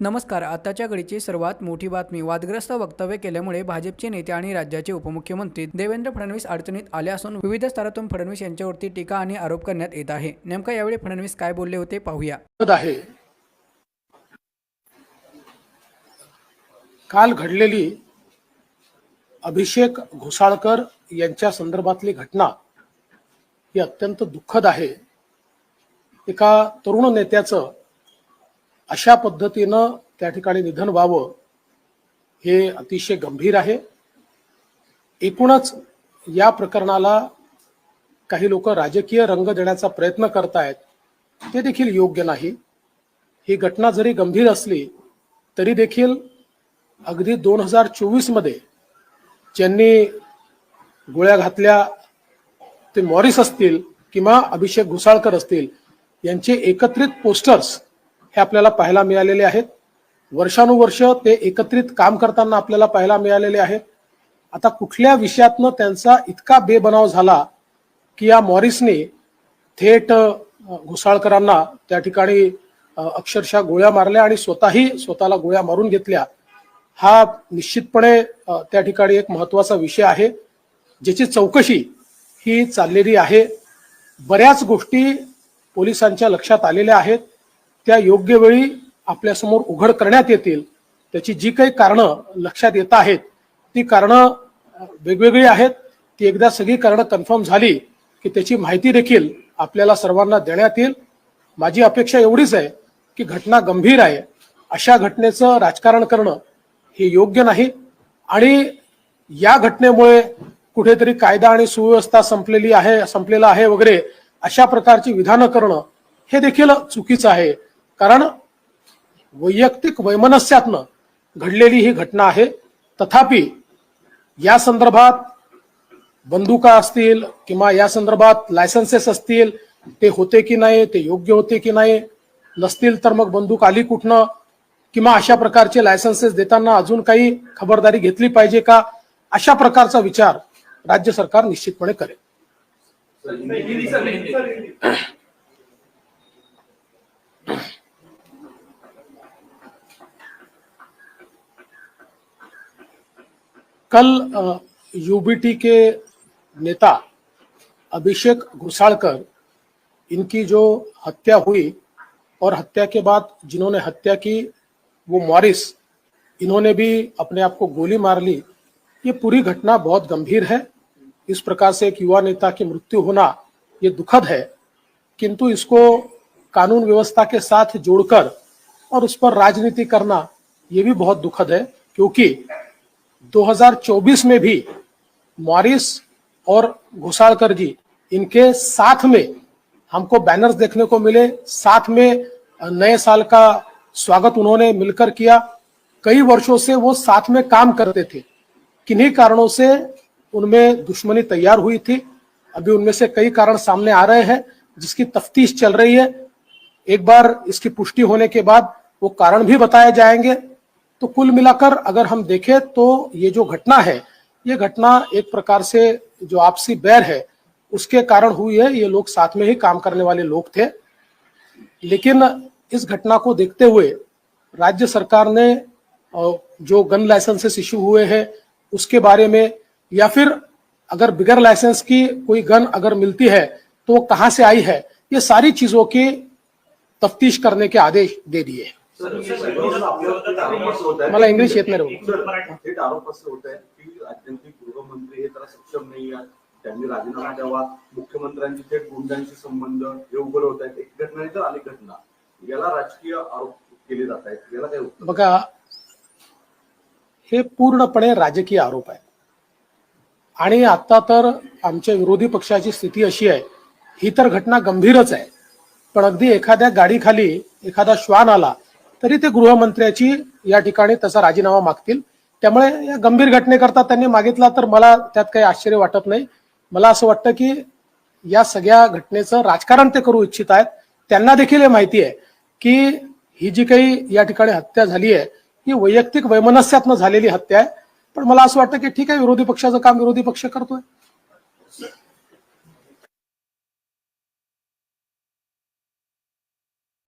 नमस्कार आताच्या घडीची सर्वात मोठी बातमी. वादग्रस्त वक्तव्य केल्यामुळे भाजपचे नेते आणि राज्याचे उपमुख्यमंत्री देवेंद्र फडणवीस अडचणीत आले असून विविध स्तरातून फडणवीस यांच्यावरती टीका आणि आरोप करण्यात येत आहे. नेमका यावेळी फडणवीस काय बोलले होते पाहूया. आहे. काल घडलेली अभिषेक घोसाळकर यांच्या संदर्भातली घटना ही अत्यंत दुःखद आहे. एका तरुण नेत्याचं अशा पद्धतीनं त्या ठिकाणी निधन व्हावं हे अतिशय गंभीर आहे. एकूणच या प्रकरणाला काही लोक राजकीय रंग देण्याचा प्रयत्न करतायत ते देखील योग्य नाही. ही घटना जरी गंभीर असली तरी देखील अगदी दोन हजार चोवीसमध्ये ज्यांनी गोळ्या घातल्या ते मॉरिस असतील किंवा अभिषेक घुसाळकर असतील यांचे एकत्रित पोस्टर्स हे आपल्याला पाहायला मिळालेले आहेत. वर्षानुवर्ष ते एकत्रित काम करताना आपल्याला पाहायला मिळालेले आहेत. आता कुठल्या विषयातनं त्यांचा इतका बेबनाव झाला की या मॉरिसने थेट घोसाळकरांना घुसाळकरांना त्या ठिकाणी अक्षरशः गोळ्या मारल्या आणि स्वतःही स्वतःला गोळ्या मारून घेतल्या. हा निश्चितपणे त्या ठिकाणी एक महत्त्वाचा विषय आहे. ज्याची चौकशी ही चाललेली आहे. बऱ्याच गोष्टी पोलिसांच्या लक्षात आलेल्या आहेत. त्या योग्य वेळी आपल्यासमोर उघड करण्यात येतील त्याची जी काही कारणं लक्षात येत आहेत ती कारणं वेगवेगळी आहेत. ती एकदा सगळी कारणं कन्फर्म झाली की त्याची माहिती देखील आपल्याला सर्वांना देण्यात येईल. माझी अपेक्षा एवढीच आहे की घटना गंभीर आहे. अशा घटनेचं राजकारण करणं हे योग्य नाही. आणि या घटनेमुळे कुठेतरी कायदा आणि सुव्यवस्था संपलेली आहे संपलेला आहे वगैरे अशा प्रकारची विधानं करणं हे देखील चुकीचं आहे. कारण वैयक्तिक वैमनस्यातनं घडलेली ही घटना आहे. तथापि या संदर्भात बंदुका असतील किंवा या संदर्भात लायसन्सेस असतील ते होते की नाही ते योग्य होते की नाही नसतील तर मग बंदूक आली कुठनं किंवा अशा प्रकारचे लायसन्सेस देताना अजून काही खबरदारी घेतली पाहिजे का अशा प्रकारचा विचार राज्य सरकार निश्चितपणे करेल. कल यूबीटी के नेता अभिषेक घुसाड़कर इनकी जो हत्या हुई और हत्या के बाद जिन्होंने हत्या की, वो मॉरिस, इन्होंने भी अपने आप को गोली मार ली। ये पूरी घटना बहुत गंभीर है। इस प्रकार से एक युवा नेता की मृत्यु होना ये दुखद है। किंतु इसको कानून व्यवस्था के साथ जोड़कर और उस पर राजनीति करना ये भी बहुत दुखद है, क्योंकि 2024 में भी मॉरिस और घुसाड़कर जी, इनके साथ में हमको बैनर्स देखने को मिले। साथ में नए साल का स्वागत उन्होंने मिलकर किया। कई वर्षों से वो साथ में काम करते थे। किन्हीं कारणों से उनमें दुश्मनी तैयार हुई थी। अभी उनमें से कई कारण सामने आ रहे हैं, जिसकी तफ्तीश चल रही है। एक बार इसकी पुष्टि होने के बाद वो कारण भी बताए जाएँगे। तो कुल मिलाकर अगर हम देखें तो ये जो घटना है, ये घटना एक प्रकार से जो आपसी बैर है, उसके कारण हुई है। ये लोग साथ में ही काम करने वाले लोग थे। लेकिन इस घटना को देखते हुए राज्य सरकार ने जो गन लाइसेंसेस इशू हुए हैं, उसके बारे में या फिर अगर बिगर लाइसेंस की कोई गन अगर मिलती है तो कहाँ से आई है, ये सारी चीज़ों की तफ्तीश करने के आदेश दे दिए हैं। मला इंग्लिश येत नाही. थेट आरोप असे होत आहेत की गृहमंत्री हे त्याला सक्षम नाही आहेत. त्यांनी राजीनामा द्यावा. मुख्यमंत्र्यांची थेट गुंडांशी संबंध हे उघड होत आहेत. एक घटना नाही तर अनेक घटना. याला राजकीय आरोप केले जात आहेत. याला काय उत्तर? बघा हे पूर्णपणे राजकीय आरोप आहे. आणि आता तर आमच्या विरोधी पक्षाची स्थिती अशी आहे. ही तर घटना गंभीरच आहे. पण अगदी एखाद्या गाडीखाली एखादा श्वान आला तरी ते गृहमंत्र्याची या ठिकाणी तसा राजीनामा मागतील. त्यामुळे या गंभीर घटनेकरता त्यांनी मागितला तर मला त्यात काही आश्चर्य वाटत नाही. मला असं वाटतं की या सगळ्या घटनेचं राजकारण ते करू इच्छित आहेत. त्यांना देखील हे माहिती आहे की ही जी काही या ठिकाणी हत्या झाली आहे ही वैयक्तिक वैमनस्यातनं झालेली हत्या आहे. पण मला असं वाटतं की ठीक आहे विरोधी पक्षाचं काम विरोधी पक्ष करतोय.